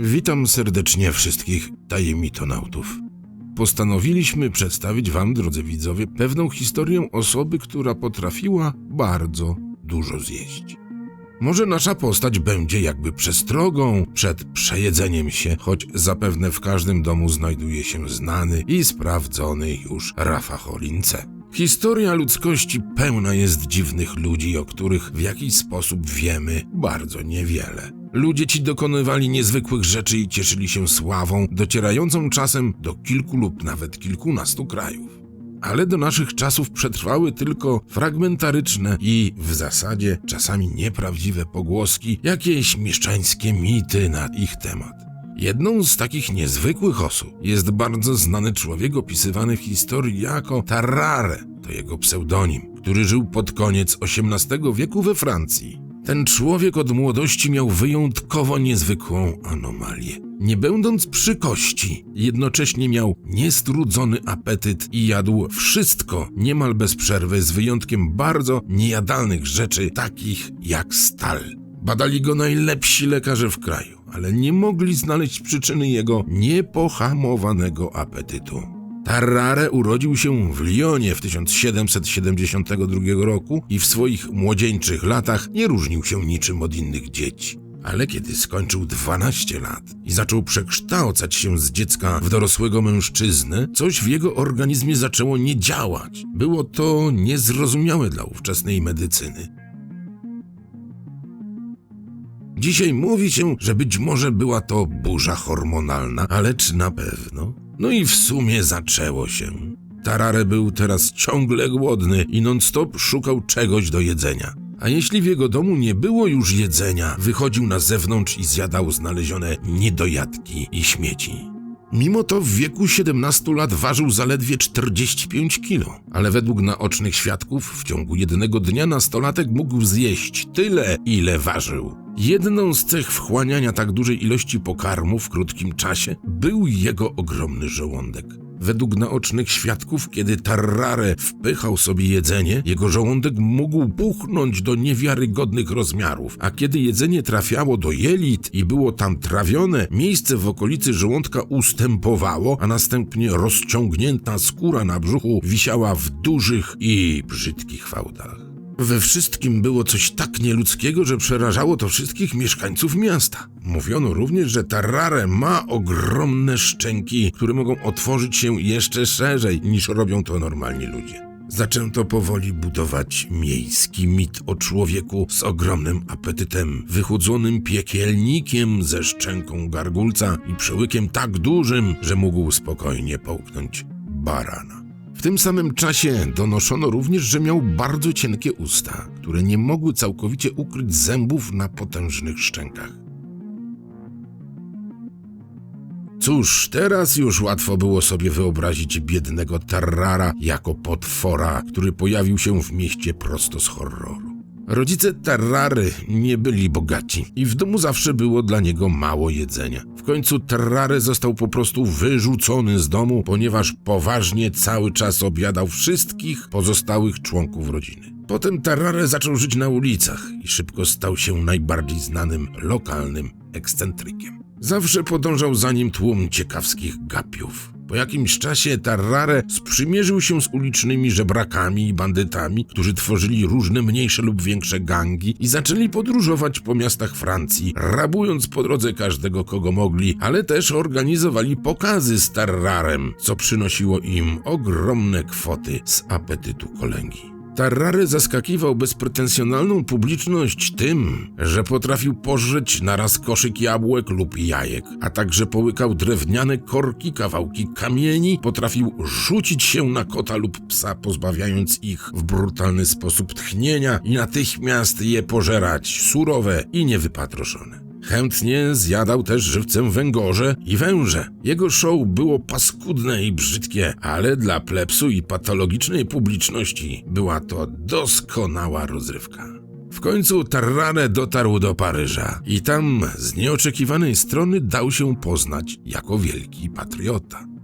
Witam serdecznie wszystkich tajemnitonautów. Postanowiliśmy przedstawić Wam, drodzy widzowie, pewną historię osoby, która potrafiła bardzo dużo zjeść. Może nasza postać będzie jakby przestrogą przed przejedzeniem się, choć zapewne w każdym domu znajduje się znany i sprawdzony już Rafacholince. Historia ludzkości pełna jest dziwnych ludzi, o których w jakiś sposób wiemy bardzo niewiele. Ludzie ci dokonywali niezwykłych rzeczy i cieszyli się sławą, docierającą czasem do kilku lub nawet kilkunastu krajów. Ale do naszych czasów przetrwały tylko fragmentaryczne i w zasadzie czasami nieprawdziwe pogłoski, jakieś mieszczańskie mity na ich temat. Jedną z takich niezwykłych osób jest bardzo znany człowiek opisywany w historii jako Tarare, to jego pseudonim, który żył pod koniec XVIII wieku we Francji. Ten człowiek od młodości miał wyjątkowo niezwykłą anomalię. Nie będąc przy kości, jednocześnie miał niestrudzony apetyt i jadł wszystko niemal bez przerwy, z wyjątkiem bardzo niejadalnych rzeczy, takich jak stal. Badali go najlepsi lekarze w kraju, ale nie mogli znaleźć przyczyny jego niepohamowanego apetytu. Tarrare urodził się w Lyonie w 1772 roku i w swoich młodzieńczych latach nie różnił się niczym od innych dzieci. Ale kiedy skończył 12 lat i zaczął przekształcać się z dziecka w dorosłego mężczyznę, coś w jego organizmie zaczęło nie działać. Było to niezrozumiałe dla ówczesnej medycyny. Dzisiaj mówi się, że być może była to burza hormonalna, ale czy na pewno? No i w sumie zaczęło się. Tarare był teraz ciągle głodny i non-stop szukał czegoś do jedzenia. A jeśli w jego domu nie było już jedzenia, wychodził na zewnątrz i zjadał znalezione niedojadki i śmieci. Mimo to w wieku 17 lat ważył zaledwie 45 kilo, ale według naocznych świadków w ciągu jednego dnia nastolatek mógł zjeść tyle, ile ważył. Jedną z cech wchłaniania tak dużej ilości pokarmu w krótkim czasie był jego ogromny żołądek. Według naocznych świadków, kiedy Tarrare wpychał sobie jedzenie, jego żołądek mógł puchnąć do niewiarygodnych rozmiarów, a kiedy jedzenie trafiało do jelit i było tam trawione, miejsce w okolicy żołądka ustępowało, a następnie rozciągnięta skóra na brzuchu wisiała w dużych i brzydkich fałdach. We wszystkim było coś tak nieludzkiego, że przerażało to wszystkich mieszkańców miasta. Mówiono również, że Tarrare ma ogromne szczęki, które mogą otworzyć się jeszcze szerzej niż robią to normalni ludzie. Zaczęto powoli budować miejski mit o człowieku z ogromnym apetytem, wychudzonym piekielnikiem ze szczęką gargulca i przełykiem tak dużym, że mógł spokojnie połknąć barana. W tym samym czasie donoszono również, że miał bardzo cienkie usta, które nie mogły całkowicie ukryć zębów na potężnych szczękach. Cóż, teraz już łatwo było sobie wyobrazić biednego Tarrara jako potwora, który pojawił się w mieście prosto z horroru. Rodzice Tarrary nie byli bogaci i w domu zawsze było dla niego mało jedzenia. W końcu Tarrary został po prostu wyrzucony z domu, ponieważ poważnie cały czas objadał wszystkich pozostałych członków rodziny. Potem Tarrare zaczął żyć na ulicach i szybko stał się najbardziej znanym lokalnym ekscentrykiem. Zawsze podążał za nim tłum ciekawskich gapiów. Po jakimś czasie Tarrare sprzymierzył się z ulicznymi żebrakami i bandytami, którzy tworzyli różne mniejsze lub większe gangi i zaczęli podróżować po miastach Francji, rabując po drodze każdego, kogo mogli, ale też organizowali pokazy z Tarrarem, co przynosiło im ogromne kwoty z apetytu kolegi. Tarrare zaskakiwał bezpretensjonalną publiczność tym, że potrafił pożreć naraz koszyk jabłek lub jajek, a także połykał drewniane korki, kawałki kamieni, potrafił rzucić się na kota lub psa, pozbawiając ich w brutalny sposób tchnienia i natychmiast je pożerać, surowe i niewypatroszone. Chętnie zjadał też żywcem węgorze i węże. Jego show było paskudne i brzydkie, ale dla plepsu i patologicznej publiczności była to doskonała rozrywka. W końcu Tarrare dotarł do Paryża i tam z nieoczekiwanej strony dał się poznać jako wielki patriota.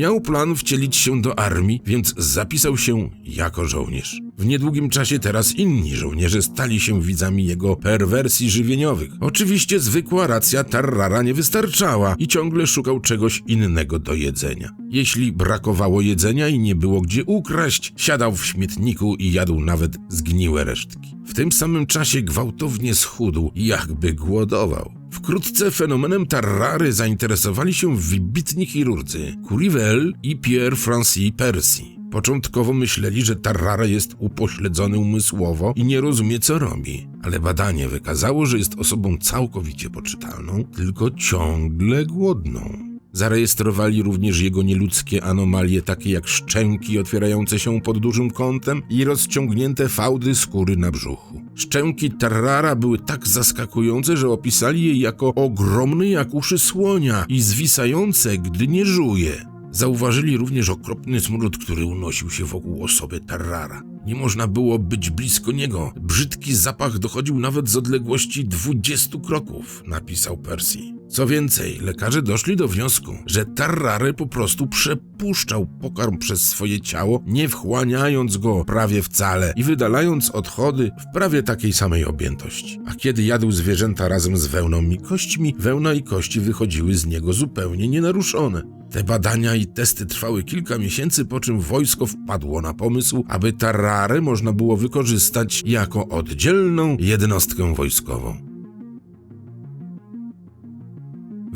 Miał plan wcielić się do armii, więc zapisał się jako żołnierz. W niedługim czasie teraz inni żołnierze stali się widzami jego perwersji żywieniowych. Oczywiście zwykła racja Tarrara nie wystarczała i ciągle szukał czegoś innego do jedzenia. Jeśli brakowało jedzenia i nie było gdzie ukraść, siadał w śmietniku i jadł nawet zgniłe resztki. W tym samym czasie gwałtownie schudł jakby głodował. Wkrótce fenomenem Tarrary zainteresowali się wybitni chirurdzy Curivel i Pierre Francis Percy. Początkowo myśleli, że Tarrara jest upośledzony umysłowo i nie rozumie, co robi. Ale badanie wykazało, że jest osobą całkowicie poczytalną, tylko ciągle głodną. Zarejestrowali również jego nieludzkie anomalie, takie jak szczęki otwierające się pod dużym kątem i rozciągnięte fałdy skóry na brzuchu. Szczęki Tarrara były tak zaskakujące, że opisali je jako ogromne jak uszy słonia i zwisające, gdy nie żuje. Zauważyli również okropny smród, który unosił się wokół osoby Tarrara. Nie można było być blisko niego. Brzydki zapach dochodził nawet z odległości 20 kroków, napisał Percy. Co więcej, lekarze doszli do wniosku, że Tarrary po prostu przepuszczał pokarm przez swoje ciało, nie wchłaniając go prawie wcale i wydalając odchody w prawie takiej samej objętości. A kiedy jadł zwierzęta razem z wełną i kośćmi, wełna i kości wychodziły z niego zupełnie nienaruszone. Te badania i testy trwały kilka miesięcy, po czym wojsko wpadło na pomysł, aby Tarrarę można było wykorzystać jako oddzielną jednostkę wojskową.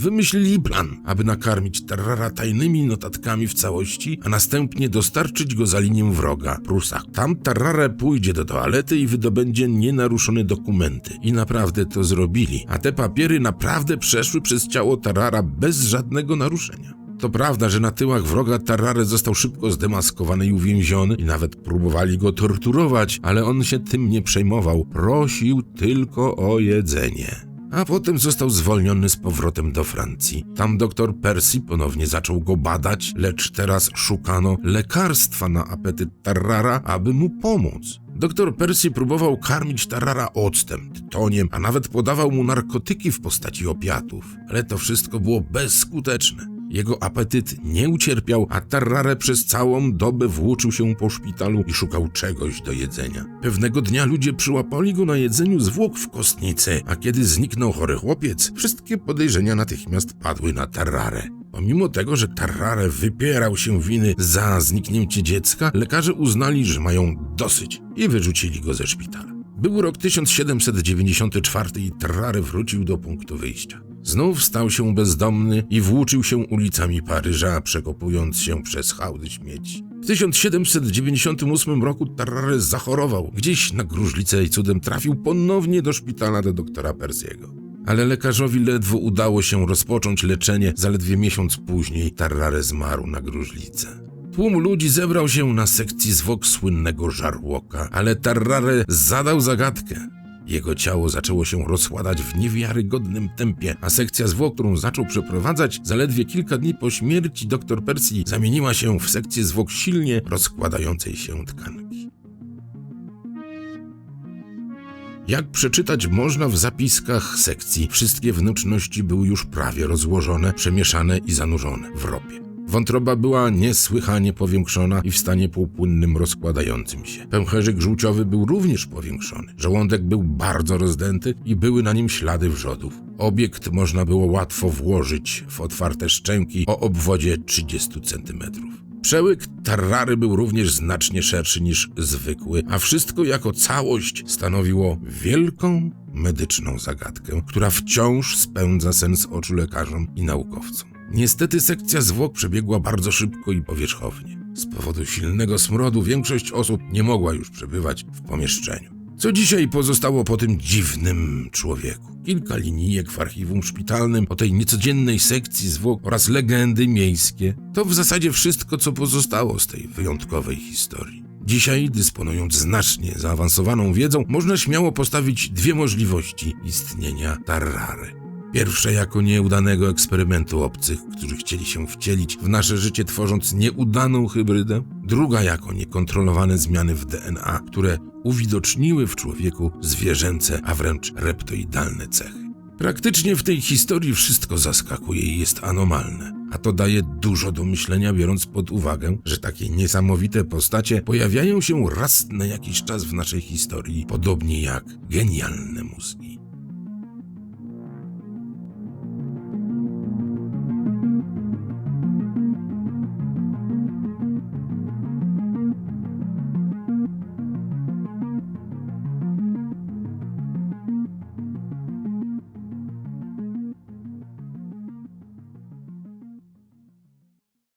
Wymyślili plan, aby nakarmić Tarrara tajnymi notatkami w całości, a następnie dostarczyć go za linię wroga, Prusach. Tam Tarrara pójdzie do toalety i wydobędzie nienaruszone dokumenty. I naprawdę to zrobili, a te papiery naprawdę przeszły przez ciało Tarrara bez żadnego naruszenia. To prawda, że na tyłach wroga Tarrare został szybko zdemaskowany i uwięziony i nawet próbowali go torturować, ale on się tym nie przejmował. Prosił tylko o jedzenie a potem został zwolniony z powrotem do Francji. Tam doktor Percy ponownie zaczął go badać, lecz teraz szukano lekarstwa na apetyt Tarrara, aby mu pomóc. Doktor Percy próbował karmić Tarrara octem, tytoniem, a nawet podawał mu narkotyki w postaci opiatów, ale to wszystko było bezskuteczne. Jego apetyt nie ucierpiał, a Tarrare przez całą dobę włóczył się po szpitalu i szukał czegoś do jedzenia. Pewnego dnia ludzie przyłapali go na jedzeniu zwłok w kostnicy, a kiedy zniknął chory chłopiec, wszystkie podejrzenia natychmiast padły na Tarrare. Pomimo tego, że Tarrare wypierał się winy za zniknięcie dziecka, lekarze uznali, że mają dosyć i wyrzucili go ze szpitala. Był rok 1794 i Tarrare wrócił do punktu wyjścia. Znów stał się bezdomny i włóczył się ulicami Paryża, przekopując się przez hałdy śmieci. W 1798 roku Tarrare zachorował. Gdzieś na gruźlicę i cudem trafił ponownie do szpitala do doktora Persiego. Ale lekarzowi ledwo udało się rozpocząć leczenie, zaledwie miesiąc później Tarrare zmarł na gruźlicę. Tłum ludzi zebrał się na sekcji zwłok słynnego żarłoka, ale Tarrare zadał zagadkę. Jego ciało zaczęło się rozkładać w niewiarygodnym tempie, a sekcja zwłok, którą zaczął przeprowadzać zaledwie kilka dni po śmierci dr Percy, zamieniła się w sekcję zwłok silnie rozkładającej się tkanki. Jak przeczytać można w zapiskach sekcji, wszystkie wnętrzności były już prawie rozłożone, przemieszane i zanurzone w ropie. Wątroba była niesłychanie powiększona i w stanie półpłynnym rozkładającym się. Pęcherzyk żółciowy był również powiększony. Żołądek był bardzo rozdęty i były na nim ślady wrzodów. Obiekt można było łatwo włożyć w otwarte szczęki o obwodzie 30 cm. Przełyk Tarrary był również znacznie szerszy niż zwykły, a wszystko jako całość stanowiło wielką medyczną zagadkę, która wciąż spędza sens oczu lekarzom i naukowcom. Niestety sekcja zwłok przebiegła bardzo szybko i powierzchownie. Z powodu silnego smrodu większość osób nie mogła już przebywać w pomieszczeniu. Co dzisiaj pozostało po tym dziwnym człowieku? Kilka linijek w archiwum szpitalnym o tej niecodziennej sekcji zwłok oraz legendy miejskie. To w zasadzie wszystko, co pozostało z tej wyjątkowej historii. Dzisiaj, dysponując znacznie zaawansowaną wiedzą, można śmiało postawić dwie możliwości istnienia Tarrary. Pierwsze jako nieudanego eksperymentu obcych, którzy chcieli się wcielić w nasze życie tworząc nieudaną hybrydę. Druga jako niekontrolowane zmiany w DNA, które uwidoczniły w człowieku zwierzęce, a wręcz reptoidalne cechy. Praktycznie w tej historii wszystko zaskakuje i jest anomalne, A to daje dużo do myślenia, biorąc pod uwagę, że takie niesamowite postacie pojawiają się raz na jakiś czas w naszej historii, podobnie jak genialne mózgi.